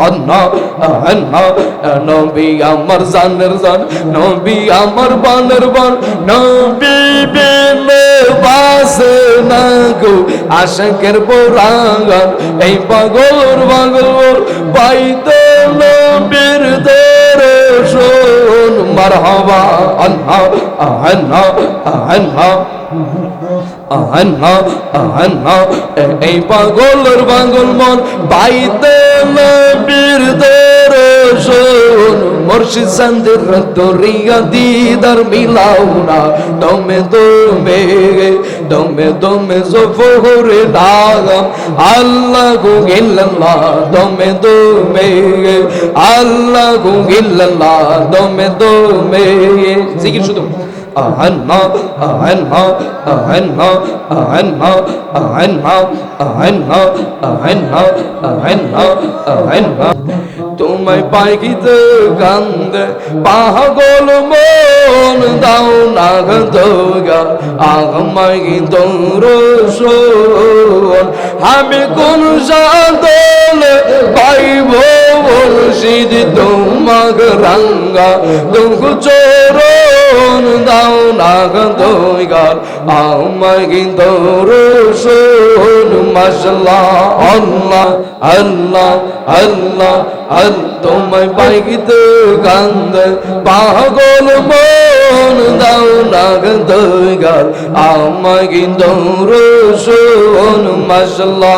আল্লাহ আল্লাহ নবী আমার জানের জান, নবী আমার বানের বান, নবী বিনে বাসে না গো আশাকের বোরাঙ্গান এই পাগল পাগল পাইতে নবীর দর্শন মারহাবা আল্লাহ আল্লাহ আল্লাহ আহান্না আহান্না এই পাগলের পাগল মন পাইতে নবীর দর্শন মুর্শিদ সন্দের দরিয়া দিদার মিলাউনা দমে দমে দমে দমে জফরে দাগাম। আল্লাহ গো ইল্লাল্লাহ দমে দমে, আল্লাহ গো ইল্লাল্লাহ দমে দমে। জিকির শুধু। أعنها أعنها أعنها أعنها أعنها أعنها أعنها أعنها أعنها তোমায় পাইকিতে কান্দে পাগল মন দাও না দোগা আমায় তোর শোন আমি কোন সাদলে পাইব মুর্শিদ তোমাগ রাঙ্গা দুঃখ জীবন দাওনা গন্ধই গাল। আমায় কিন্তু রসুন মশলা আল্লাহ আল্লাহ আল্লাহ আর তোমায় পাইতে কান্দ পাগল মন দাও না গন্ধই গাল। আমায় কিন্তু রসুন মশলা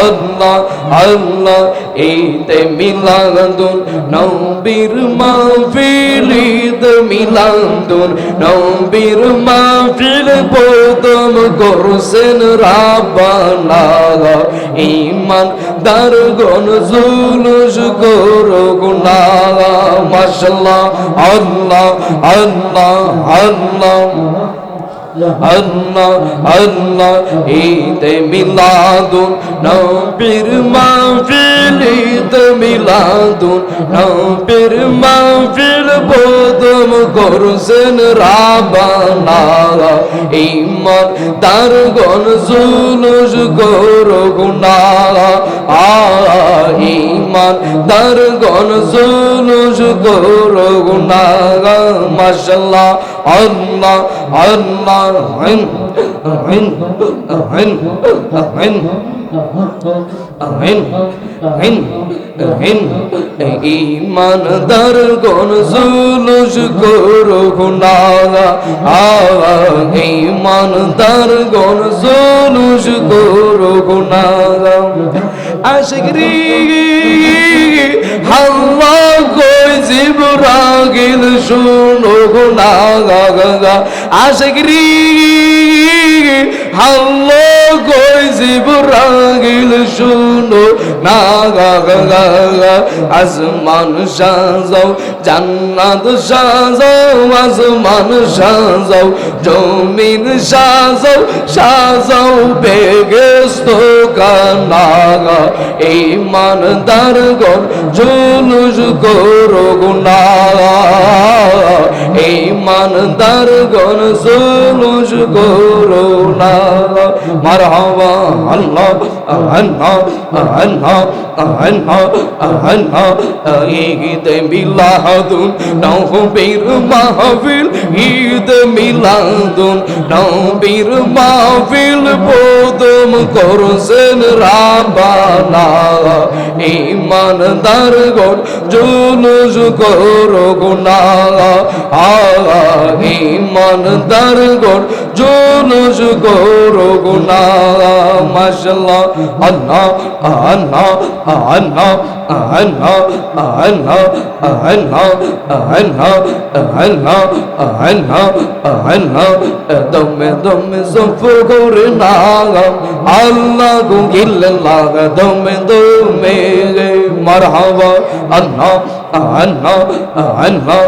আল্লাহ আল্লাহ এইতে মিলাদুন, নবীর মাহফিলিদ মিলাদুন, নবীর মাহফিল প্রথম করছেন রাব্বানা ইমান দার গন জুলুস করো গুনা মাশাল্লাহ আল্লাহ আল্লাহ আল্লাহ। আল্লাহ আল্লাহ ঈদে মিলাদুন নবীর মাহফিল ঈদ মিলাদুন নবীর মাহফিল প্রথম করছেন রাবানা ইমান তার গন জুলুস করো গুনা আ ইমান তার গন জুলুস করো গুনা মাশাল্লাহ আল্লাহ আল্লাহ আইন আইন আইন আইন আইন আইন ইমানদার গণ জুলুস করো না ইমানদার গণ জুলুস করো না আশিক রি হাওয়া গো জীবরাগিল শুনো না গা গা আশিক হাল্লা। কই জিবরাগিল শুনো না গা গা আসমান সাজাও, জান্নাত সাজাও, আসমান সাজাও, জমিন সাজাও সাজাও বেগেস্ত কানাগা এই মানদার গণ জুলুস করো গুনা এই মানদার গণ জুলুস করো না মারহাবা الله الله الله الله الله عيد ميلاد نوبير محفل عيد ميلاد نوبير محفل বোধম করছেন রাবানা ইমানদার গণ জুলুস করো গুনা ইমানদার গণ জুলুস করো গুনা মাশাল্লাহ আল্লাহ আল্লাহ আল্লাহ আল্লাহ আল্লাহ আল্লাহ আল্লাহ আল্লাহ আল্লাহ আল্লাহ দমে দমে সফর করে নাগাম আল্লাহ গো ইল্লাল্লাহ দমে দমে মারহাবা আল্লাহ anha anha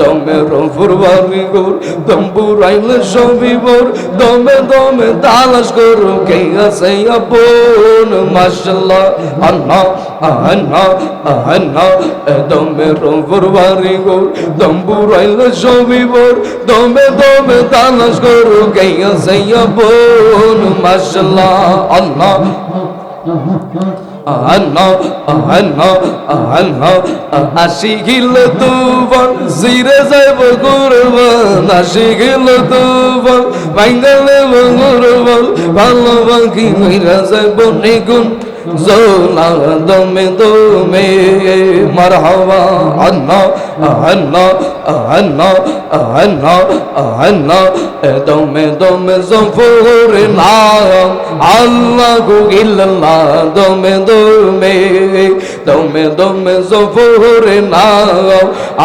dome romfurvar vigor domburayle shovivor dome dome dalash guru ke asay abun mashallah anha anha anha dome romfurvar vigor domburayle shovivor dome dome dalash guru ke asay abun mashallah allah আল্লাহ আল্লাহ আল্লাহ আশিকিল তুফান জিরে যাইব কুরবান আশিকিল তুফান বাইঙ্গালে গুরবান, ভালো বাকি মইরা যাইব নিগুণ زونا دم دوم مرحبا عنا عنا عنا عنا عنا دم دم زنفور نعم الله إلا الله دم دوم دم دم زنفور نعم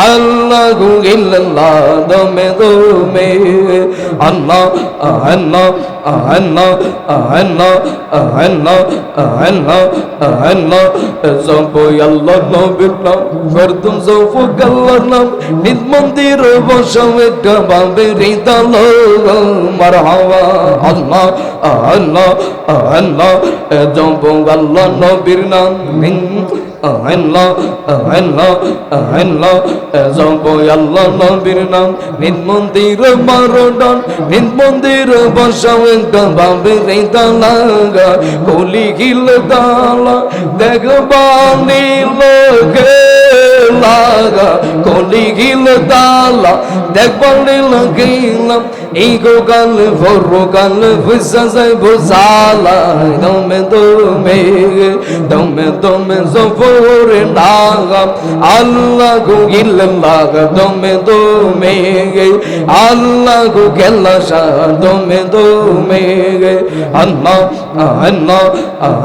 الله إلا الله دم دوم الله الله الله الله الله আল্লাহ জম্পো আল্লাহ নবীর নাম ফরদুম জফু আল্লাহর নাম, নিজ মন্দির আল্লাহ আল্লাহ আল্লাহ আল্লাহ নবীর নাম আল্লাহ আল্লাহ আল্লাহ। জপ আল্লাহ নবীর নাম। নিন মন্দির বারোডন নিন মন্দির বসাও একটা বাবের দালাগা। গলি গিল দালা দেখবা নীলকে লাগা কলি গিল দালা দেখবানি লাগিলাম এই গো গাল ভরো গাল যাই বুঝালা দমে দমে দমে দমে জফরে নাগাম আল্লাহ গো গিল লাগা, দমে দমে, আল্লাহ গো গেলা সা, দমে দমে, আল্লাহ আল্লাহ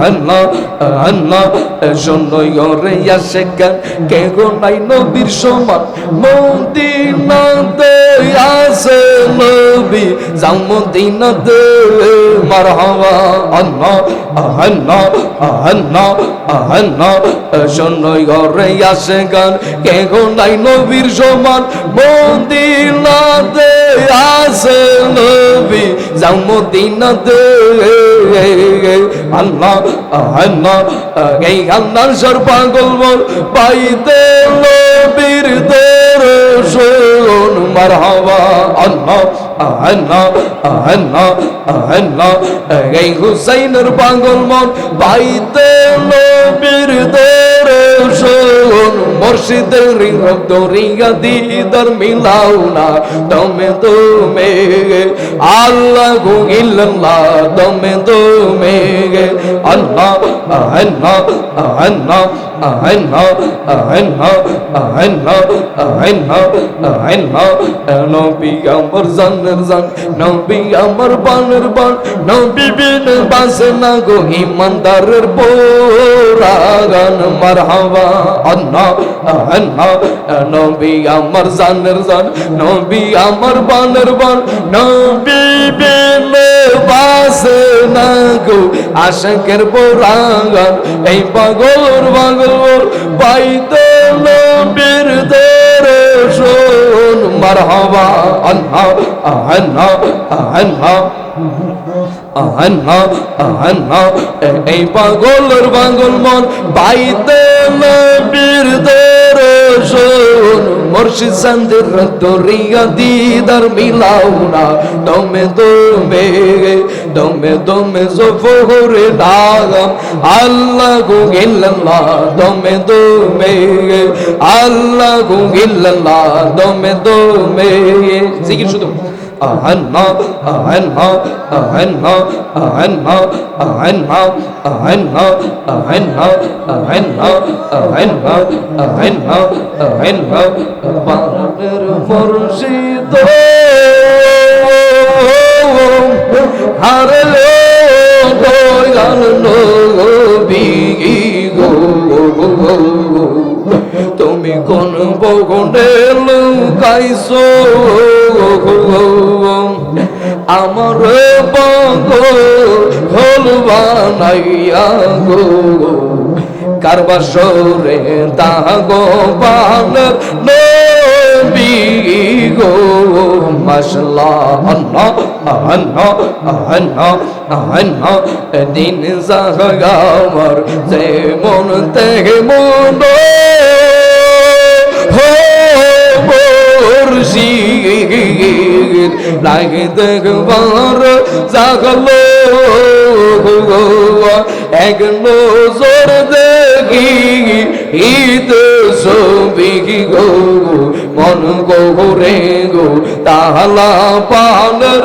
আল্লাহ আল্লাহ শোনো রে আসে কে গো নাই নবীর সমান। মদিনাতে আসে নবী যাও মদিনাতে মারহাবা। আল্লাহ আল্লাহ আল্লাহ আল্লাহ শোনো রে আসে গান কে গো নাই নবীর সমান। মদিনাতে আসে নবী যাও মদিনাতে আল্লাহ আল্লাহ এই আল্লাহর সর পাগল পাইতে নবীর মন দিদার মিলাও না দমে দমে আল্লাহ ইল্লাল্লাহ দমে দমে গে। আল্লাহ আল্লাহ আল্লাহ। عنها عنها عنها عنها عنها نبي أمر زنر زن نبي أمر بانر بان نبي بن باسنا গো ইমানদারের বোরা গান মারহাবা আল্লাহ আল্লাহ নবী আমার জানের জান, নবী আমার বানের বান, নবী বেনে বাসে না গো আশকের বোরা গান এই পাগল পাগল বলব বাইতে নবীর দরে শোন, মারহাবা, আনহা আনহা আনহা আহান্না আহান্না এই পাগলের পাগল মন বাইতে নবীর দরে শোন মুর্শিদ সন্দের দরিয়া দিদার মিলাও না। দমে দমে দমে দমে জফরে দাগম আল্লাহ গো গিল্লাল্লাহ, দমে দমে, আল্লাহ গো গিল্লাল্লাহ, দমে দমে। শুধু। عنها عنها عنها عنها عنها عنها عنها عنها عنها عنها عنها بارغ مرشد هارلو دو يانو কোন বগনে লুকাইছো আমার বঙ্গ হল বানাইয়া গো। কারবার সরে তাগো বান নবী গো? মাশাল্লাহ আল্লাহ আল্লাহ আল্লাহ আল্লাহ দিন জাগামর যে মন মন হো মুর্শিদ লাগে দেখবার জাগলো এক নজর ঈদ ছবি গো, মন গো রে গো তাহলা পানের